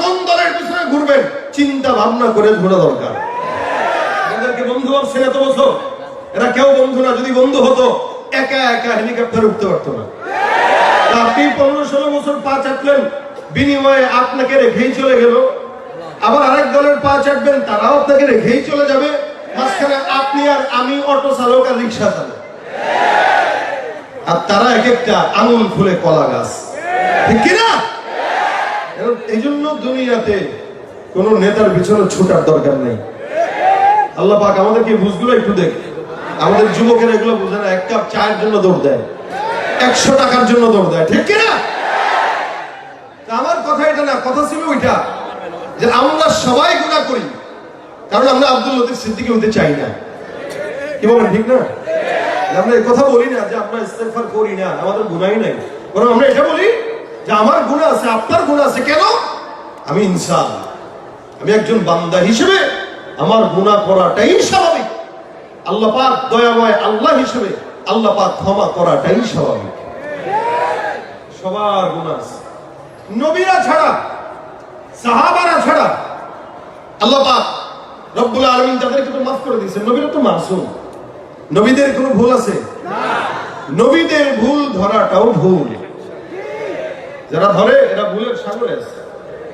কোন দলের ঘুরবেন, চিন্তা ভাবনা করে ঘোরা দরকার। বন্ধু ভাবছেন এত বছর এরা কেউ বন্ধু না, যদি বন্ধু হতো, একা একা হেলিকপ্টার উঠতে পারতো না। আপনি পনেরো ষোলো বছর পা চাটলেন, বিনিময়ে আপনাকে রেখেই চলে গেল। আবার আরেক দলের পা চাটবেন, তারাও আপনাকে রেখেই চলে যাবে। মাঝখানে আপনি আর আমি অটো চালক আর রিক্সা চালক। আর তারা এক একটা আঙুল ফুলে কলা গাছ। ঠিক কিনা? এই জন্য দুনিয়াতে কোন নেতার পিছনে ছোটার দরকার নেই। আল্লাহ পাক বুঝগুলো একটু দেখ। আমাদের যুবকেরা এগুলো বুঝে না, এক কাপ চায়ের জন্য দৌড় দেয়। একশো টাকার জন্য দৌড় দেয়। ঠিক কিনা? আমার কথা এটা না, কথা ছিল ওইটা যে আমরা সবাই গুণা করি। কারণ আমরা আব্দুল লতিফ সিদ্দিকি হতে চাই না। কি বলেন, ঠিক না? আমরা কথা বলি না যে আমরা ইস্তেগফার করি না, আমাদের গুণাই নাই। বরং আমরা এটা বলি যে আমার গুণা আছে, আপনার গুণ আছে, কেন? আমি ইনসান। আমি একজন বান্দা হিসেবে আমার গুনাহ করাটাই স্বাভাবিক। আল্লাহ পাক দয়াময় আল্লাহ হিসেবে আল্লাহ পাক ক্ষমা করাটাই স্বাভাবিক। সবার গুনাহ আছে। নবীরা ছাড়া, সাহাবারা ছাড়া আল্লাহ পাক রব্বুল আলামিন তাদেরকে তো মাফ করে দিয়েছেন। নবীরা তো মাসুম। নবীদের কোনো ভুল আছে? নবীদের ভুল ধরাটাও ভুল। যারা ধরে ভুলের সাগরে আছে।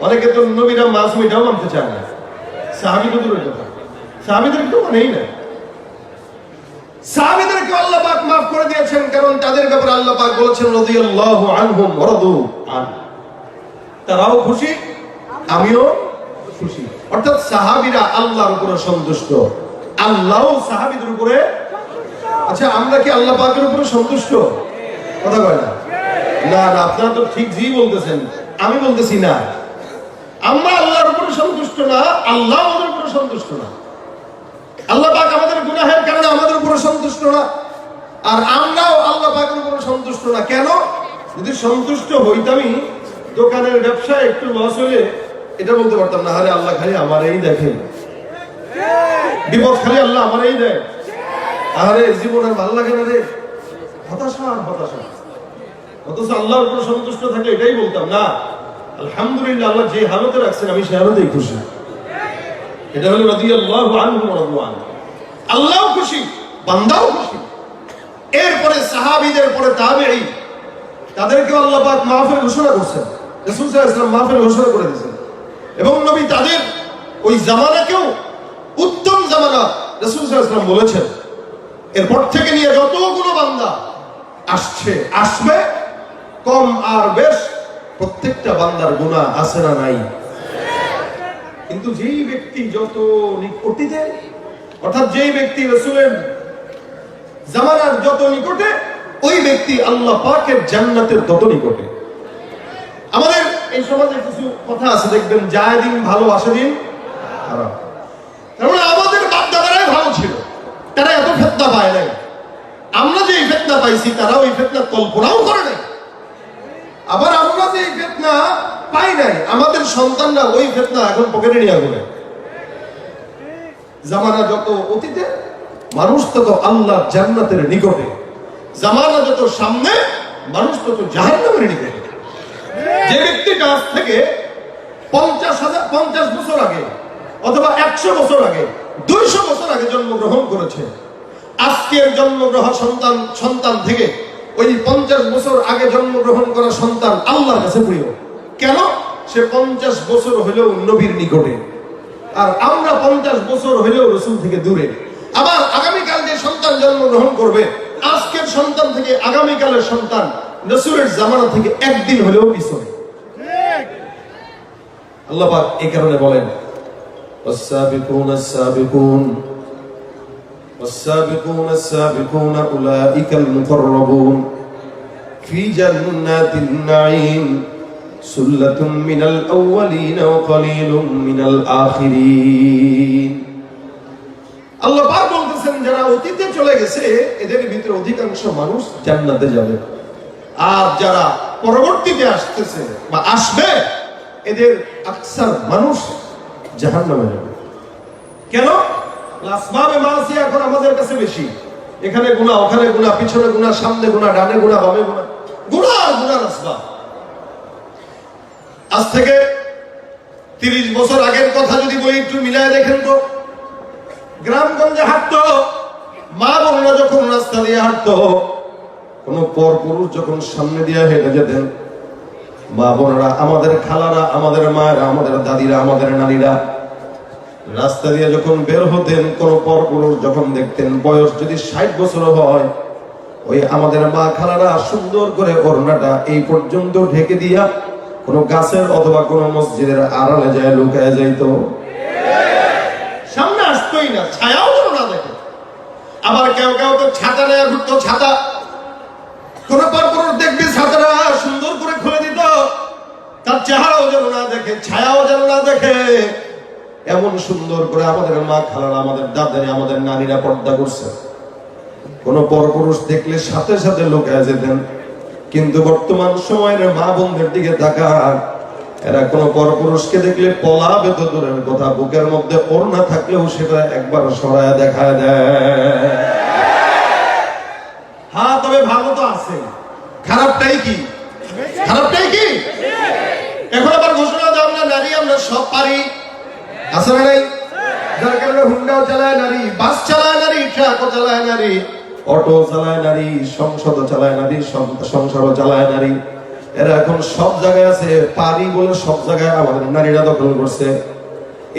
অনেকে তো নবীরা মাসুম এটাও মানতে চায় না। সাহাবি তো দূরের কথা সাহাবিদের মানেই না। সাহাবিদেরকে আল্লাহ পাক মাফ করে দিয়েছেন কারণ তাদের ব্যাপারে আল্লাহ পাক বলেছেন রাদিয়াল্লাহু আনহুম ওয়ারাদু আন। তারাও খুশি আমিও খুশি। অর্থাৎ সাহাবীরা আল্লাহর উপরে সন্তুষ্ট। আল্লাহও সাহাবীদের উপরে আচ্ছা আমরা কি আল্লাহ পাকের উপরে সন্তুষ্ট? কথা কয় না। না না, আপনারা তো ঠিক জি বলতেছেন। আমি বলতেছি না। আমরা আল্লাহর উপরে সন্তুষ্ট না, আল্লাহ আমাদের উপরে সন্তুষ্ট না। আল্লাহ পাক আমাদের গুনাহের কারণে আমাদের উপরে সন্তুষ্ট না। আর আমরাও আল্লাহ পাকের উপরে সন্তুষ্ট না। কেন? যদি সন্তুষ্ট হইতামই, দোকানের ব্যবসায় একটু লস হলে এটা বলতে পারতাম না, আরে আল্লাহ খালি আমারই দেখে। বিপদ খালি আল্লাহ আমারই দেয়। আরে জীবন ভালো লাগে না রে। হতাশা আর হতাশা অথচ আল্লাহর উপর সন্তুষ্ট থাকলে এটাই বলতাম, না। আলহামদুলিল্লাহ, আল্লাহ যে হালতে রাখছেন, আমি সে হালতেই খুশি। এটা হলো রাদু আনহু আল্লাহও খুশি, বান্দাও খুশি। এরপরে সাহাবীদের পরে তাবেঈ। তাদেরকে আল্লাহ পাক মাহফিল ঘোষণা করছেন। রাসূল সাল্লাল্লাহু আলাইহি ওয়াসাল্লাম মাহফিল ঘোষণা করে দিয়েছেন। এবং নবী তাদের ওই জামানাকেও উত্তম জামানা রাসূল সাল্লাল্লাহু বলেছেন। এরপর থেকে নিয়ে যতগুলো বান্দা আসছে, আসবে, কম আর বেশ প্রত্যেকটা বান্দার গুনাহ আছে না নাই? কিন্তু যেই ব্যক্তি যত নিকটিতে অর্থাৎ যেই ব্যক্তি রসুলের জামানার যত নিকটে, ওই ব্যক্তি আল্লাহ পাকের জান্নাতের তত নিকটে। আমাদের এই সমাজে কিছু কথা আছে, দেখবেন যায় দিন ভালো আসে দিন খারাপ আমাদের বাপ দাদারাই ভালো ছিল। তারা এত ফেতনা পায় নাই। আমরা যে এই ফেতনা পাইছি তারা ওই ফেতনা কল্পনাও করে নাই। আবার আমরা যে এই ফেতনা পাই নাই, আমাদের সন্তানরা ওই ফেতনা এখন পকেটে নিয়ে ঘুরে জামানা যত অতীতে, মানুষ তত আল্লাহ জান্নাতের নিকটে। জামানা যত সামনে, মানুষ তত জাহান্নামের নিকটে। যে ব্যক্তিটা আজ থেকে পঞ্চাশ হাজার, পঞ্চাশ বছর আগে অথবা একশো বছর আগে, দুইশো বছর আগে জন্মগ্রহণ করেছে, আজকের জন্মগ্রহ সন্তান সন্তান থেকে ওই পঞ্চাশ বছর আগে জন্মগ্রহণ করা সন্তান আল্লাহর কাছে প্রিয়। কেন? সে পঞ্চাশ বছর হলেও নবীর নিকটে। আর আমরা পঞ্চাশ বছর হলেও রসুল থেকে দূরে। আবার আগামীকাল যে সন্তান জন্মগ্রহণ করবে, আজকের সন্তান থেকে আগামীকালের সন্তান রসুলের জামানা থেকে একদিন হলেও পিছনে আল্লাহ পাক এই কারণে বলেন والسابقون السابقون والسابقون السابقون أولئك المقربون في جنات النعيم سلة من الأولين وقليل من الآخرين আল্লাহ পাক বলতেছেন যারা অতীতে চলে গেছে এদের ভিতরে অধিকাংশ মানুষ জান্নাতে যাবে আর যারা পরবর্তীতে আসতেছে বা আসবে, এদের আকসার মানুষ জাহান্নামে যাবে। কেন? এখন আমাদের কাছে বেশি। এখানে ওখানে পিছনে সামনে ডানে আজ থেকে তিরিশ বছর আগের কথা একটু দেখেন তো। গ্রামগঞ্জে হাঁটতো, মা বোনরা যখন রাস্তা দিয়ে হাঁটতো কোন পর পুরুষ যখন সামনে দিয়ে হেঁটে যেতেন মা বোনরা, আমাদের খালারা, আমাদের মায়েরা, আমাদের দাদিরা, আমাদের নারীরা রাস্তা দিয়ে যখন বের হতেন, কোন পর পুরুষ যখন দেখতেন, বয়স যদি ষাট বছর হয়, ওই আমাদের মা খালারা সুন্দর করে ওড়নাটা এই পর্যন্ত ঢেকে দিয়া কোন গাছের অথবা কোন মসজিদের আড়ালে যায়, লুকায় যাইতো। সামনে আসতোই না, ছায়াও না দেখে। আবার কেউ কেউ তো ছাতা নেয় ঘুরতো, ছাতা কোন পরপুরুষ দেখলে সাথে সাথে যেতেন। কিন্তু বর্তমান সময়ের মা বোনদের দিকে তাকান। এরা কোন পরপুরুষকে দেখলে পলাবে তো দূরের কথা, বুকের মধ্যে ওর না থাকলেও সেটা একবার সরায় দেখা দেয়। আছে। খারাপটাই কি? খারাপটাই কি? এখন আবার ঘোষণা দাও না নারী, আমরা সব পারি। আছে না নাই? যার কারণে হুন্ডাও চালায় নারী, বাস চালায় নারী চালায় নারী, অটো চালায় নারী সংসদ চালায় নারী চালায় নারী। এরা এখন সব জায়গায় আছে, পারি বলে সব জায়গায় আমাদের নারীরা দখল করছে।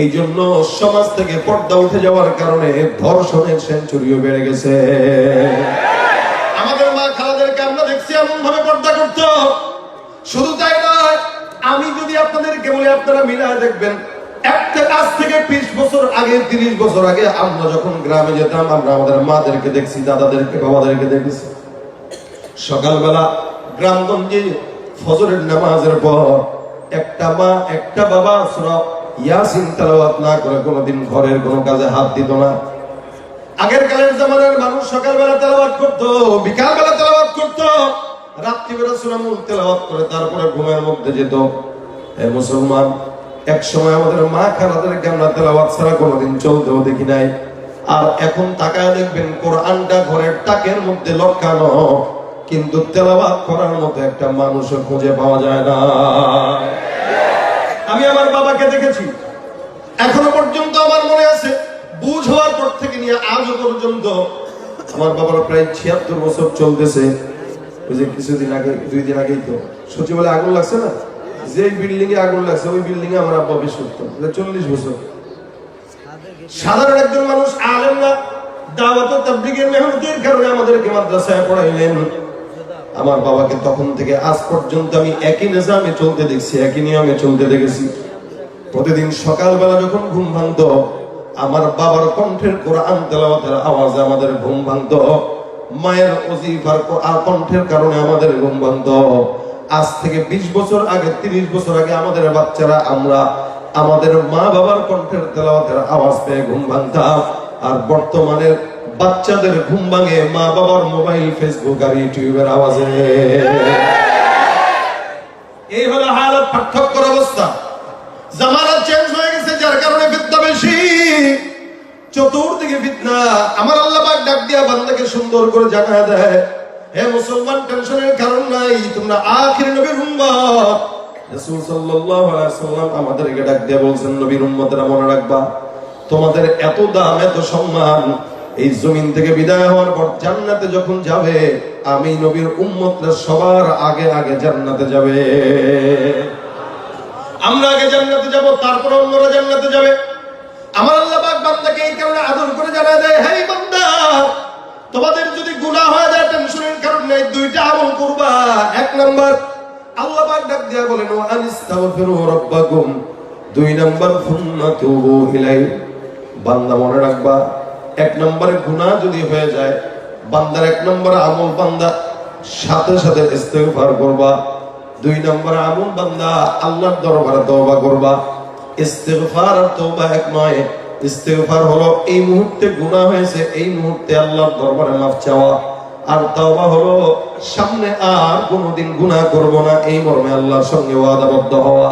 এই জন্য সমাজ থেকে পর্দা উঠে যাওয়ার কারণে ধর্ষণের সেঞ্চুরিও বেড়ে গেছে। এমন ভাবে পর্দা করতো। শুধু তাই নয়, আমি যদি আপনাদেরকে বলি আপনারা মিলায় দেখবেন কোনোদিন ঘরের কোনো কাজে হাত দিত না। আগের কালের জামানার মানুষ সকালবেলা তেলাওয়াত করতো, বিকালবেলা তেলাওয়াত করতো। রাত্রিবেলা তেলাওয়াত করে তারপরে ঘুমের মধ্যে যেত। এ মুসলমান এক সময় আমাদের মা তেলাওয়াত ছাড়া কোনোদিন চলতেও দেখি নাই? আর এখন তাকায় দেখবেন কোরআনটা ঘরের টাকের মধ্যে কিন্তু তেলাওয়াত করার মতো একটা মানুষও খুঁজে পাওয়া যায় না। আমি আমার বাবাকে দেখেছি। এখনও পর্যন্ত আমার মনে আছে, বুঝ হওয়ার পর থেকে নিয়ে আজও পর্যন্ত আমার বাবার প্রায় ছিয়াত্তর বছর চলতেছে। ওই যে কিছুদিন আগে, দুই দিন আগেই তো। সচিবালয়ে আগুন লাগছে না? যে বিল্ডিং এ আগুন লাগছে, ওই বিল্ডিং এ আমার আব্বা বেশ করতো। চল্লিশ বছর। সাধারণ একজন মানুষ, আলেম না। আমার বাবাকে তখন থেকে আজ পর্যন্ত আমি একই নিজামে চলতে দেখছি, একই নিয়মে চলতে দেখেছি। প্রতিদিন সকালবেলা যখন ঘুম ভাঙত, আমার বাবার কণ্ঠের কোরআন তেলাওয়াতের আওয়াজে আমাদের ঘুম ভাঙতো। মায়ের অজিফার কোরআন কণ্ঠের কারণে আমাদের ঘুম ভাঙতো আজ থেকে ২০ বছর আগে ৩০ বছর আগে আমাদের বাচ্চারা, আমরা আমাদের মা বাবার কণ্ঠের তেলাওয়াতের আওয়াজ পেয়ে ঘুম ভাঙতাম। আর বর্তমানে বাচ্চাদের ঘুম ভাঙে মা বাবার মোবাইল, ফেসবুক আর ইউটিউবের আওয়াজে। এই হলো হালত পার্থক্যর অবস্থা। জামানা চেঞ্জ হয়ে গেছে, যার কারণে ফিতনা বেশি। চতুর্দিকে ফিতনা। আমার আল্লাহ বান্দাকে সুন্দর করে জানায় দেয়। হে মুসলমান, টেনশনের কারণ নাই, তোমরা আখির নবীর উম্মত। রাসূল সাল্লাল্লাহু আলাইহি সাল্লাম আমাদেরকে ডাক দিয়া বলছেন, নবীর মনে রাখবা, তোমাদের এত দাম, এত সম্মান, এই জমিন থেকে বিদায় হওয়ার পর জান্নাতে যখন যাবে, আমি নবীর উম্মতরা সবার আগে আগে জান্নাতে যাবে। আমরা আগে জান্নাতে যাব, তারপর অন্যরা জান্নাতে যাবে। আমার আল্লাহ পাক বান্দাকে এই কারণে আদর করে জানা দেয়, হে বান্দা তোমাদের যদি গুনাহ হয়ে যায় টেনশনের কারণ দুইটা আমল করবা। এক নাম্বার, আল্লাহ পাক ডাক দিয়া বলেন ওয়া আনিস্তাগফিরু রাব্বাকুম। দুই নাম্বার ফুন্না তুবু বান্দা মনে রাখবা, এক নম্বরে গুনাহ যদি হয়ে যায়, বান্দার এক নম্বরে আমল বান্দা, সাথে সাথে ইস্তেগফার করবা। দুই নম্বরে আমল বান্দা, আল্লাহর দরবারে তওবা করবা। ইস্তেগফার আর তওবা এক নয় ইস্তেগফার হলো, এই মুহূর্তে গুনাহ হয়েছে, এই মুহূর্তে আল্লাহর দরবারে মাফ চাওয়া। আর তওবা হলো, সামনে আর কোনোদিন গুনাহ করব না, এই মর্মে আল্লাহর সঙ্গে ওয়াদাবদ্ধ হওয়া।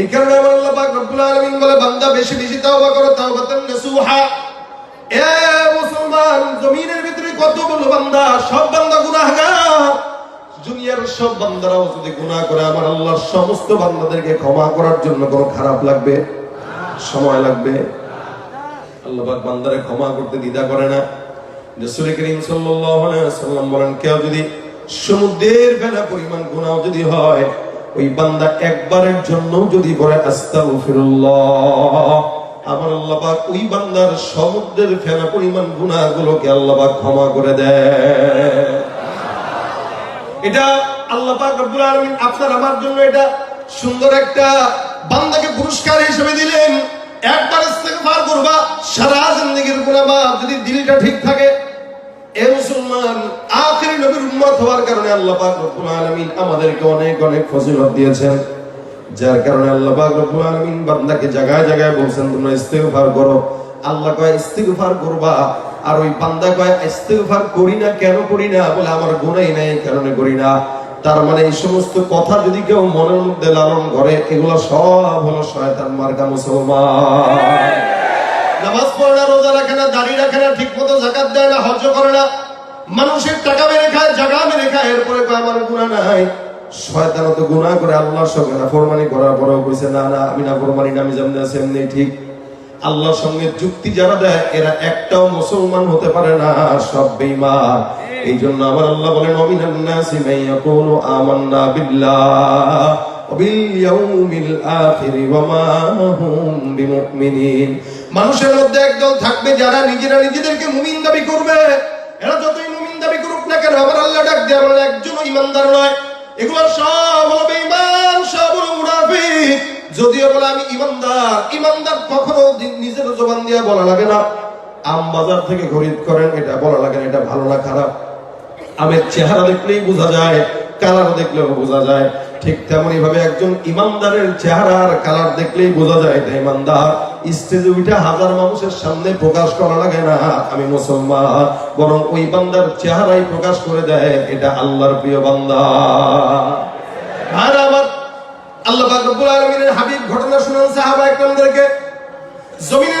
এই কারণে আমার আল্লাহ পাক রব্বুল আলামিন বলে, বান্দা বেশি বেশি তওবা করো তাওবাতান নাসুহা। এ মুসলমান, জমিনের ভিতরে কতগুলো বান্দা, সব বান্দা গুনাহগার। দুনিয়ার সব বান্দারাও যদি গুনাহ করে, আমার আল্লাহর সমস্ত বান্দাদেরকে ক্ষমা করার জন্য কোনো খারাপ লাগবে? সময় লাগবে? আল্লাহ বান্দারে ক্ষমা করতে দ্বিধা করে না। সমুদ্রের ক্ষমা করে দেয়। এটা আপনার আমার জন্য এটা সুন্দর একটা বান্দাকে পুরস্কার হিসেবে দিলেন। একবার ইস্তেগফার করবা, সারা জিন্দেগীর গুনাহ যদি দিলটা ঠিক থাকে, এ মুসলমান, আখেরি নবীর উম্মত হওয়ার কারণে আল্লাহ পাক রব্বুল আলামিন আমাদেরকে অনেক অনেক ফজিলত দিয়েছেন। যার কারণে আল্লাহ পাক রব্বুল আলামিন বান্দাকে জায়গায় জায়গায় বলছেন, তোমরা ইস্তেগফার করো। আল্লাহ কয়, ইস্তেগফার করবা? আর ওই বান্দা কয়, ইস্তেগফার করি না, কেন করি না? বলে, আমার গুনাই নাই কারণে করি না। তার মানে এই সমস্ত কথা যদি কেউ মনের মধ্যে লালন করে, এগুলো সব হলো শয়তান মার্কা মুসলমান। নামাজ পড়ে না, রোজা রাখে না, দাড়ি রাখে না ঠিক মতো জাকাত দেয় না, হজ্জ করে না, মানুষের টাকা মেরে খায় জায়গা মেরে খায়, এরপরে আমার গুণা নাই। শয়তান তো গুনাহ করে আল্লাহর সঙ্গে না ফরমানি করার পরেও কইছে, না না, আমি না ফরমানি না আমি যেমনি আছি এমনি ঠিক। আল্লাহর সঙ্গে যুক্তি যারা দেয়, এরা একটাও মুসলমান হতে পারে না, সব বেঈমান। এই জন্য আমার আল্লাহ বলেন অমিনান নাসি মাইয়াকুলু আমান্না বিল্লাহ ওয়াবিল ইয়াউমিল আখির, ওয়া বিমুমিনিন। মানুষের মধ্যে একদল থাকবে যারা নিজেরা নিজেদেরকে মুমিন দাবি করবে। এরা যতই মুমিন দাবি করুক না কেন আমার আল্লাহ ডাক দিয়ে, আমার একজনও ইমানদার নয়। এগুলো সব হলো বেঈমান, সব হলো মুনাফিক। যদিও বলে, আমি ইমানদার। ইমানদার কখনো নিজের জবান দিয়ে বলা লাগে না। আম বাজার থেকে খরিদ করেন, এটা বলা লাগে না, এটা ভালো না, খারাপ। আমের চেহারা দেখলেই বোঝা যায়, কালার দেখলেও বোঝা যায়। ঠিক তেমনি ভাবে একজন ইমানদারের চেহারা আর কালার দেখলেই বোঝা যায় এটা ইমানদার, স্টেজে হাজার মানুষের সামনে প্রকাশ করা লাগে না, আমি মুসলমান। বরং ওই বান্দার চেহারাই প্রকাশ করে দেয়, এটা আল্লাহর প্রিয় বান্দা। আর আমার আল্লাহ হাবিব ঘটনা জমিনে